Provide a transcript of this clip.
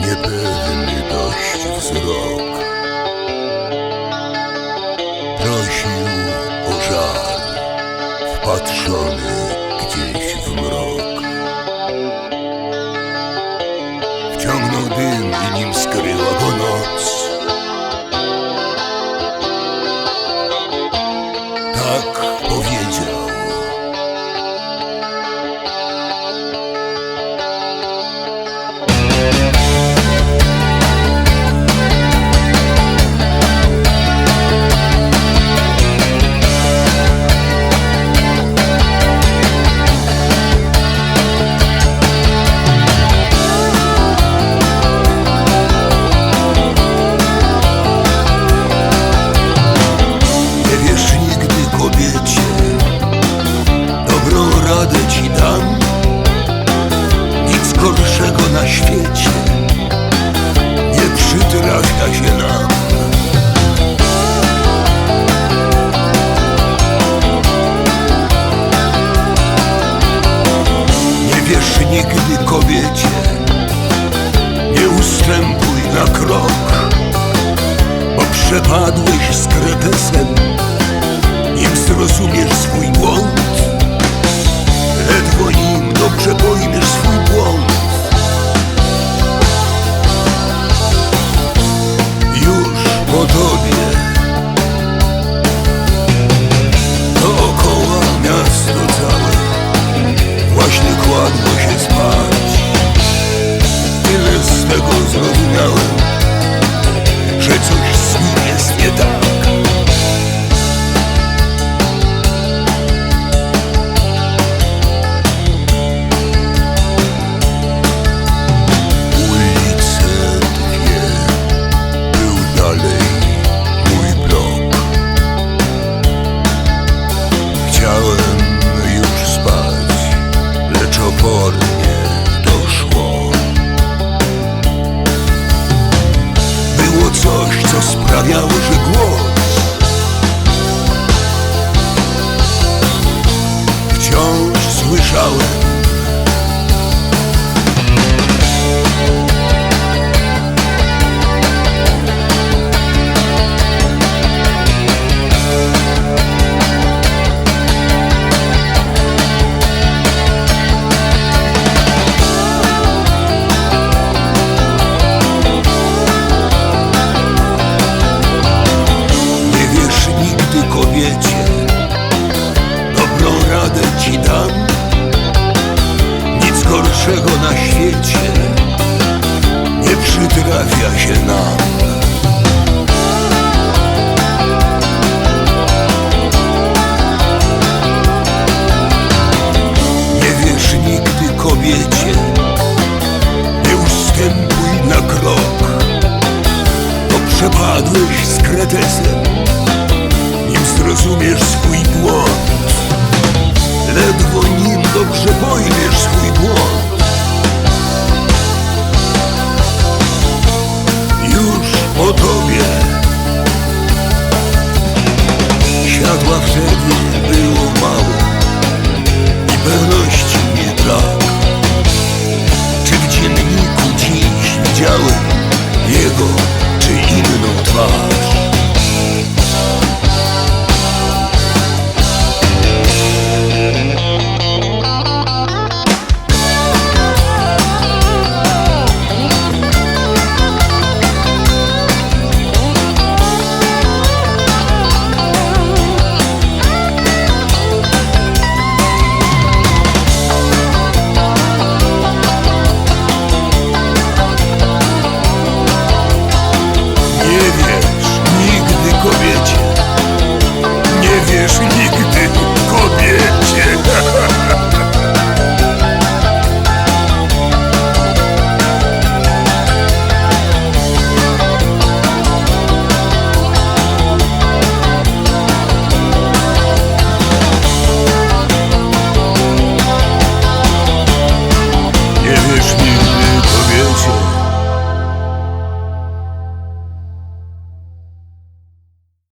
Niepewny dość wzrok. Prosił o żal, wpatrzony gdzieś w mrok. Świecie. Nie przytrafia się nam. Nie wiesz nigdy kobiecie Nie ustępuj na krok Bo przepadłeś z kretesem nim zrozumiesz swój błąd. Ledwo Żygnąłem, że coś co sprawiało, że głos Wciąż słyszałem dam Nic gorszego na świecie Nie przytrafia się nam. Nie wiesz nigdy kobiecie Nie ustępuj na krok bo przepadłeś z kretesem, девишник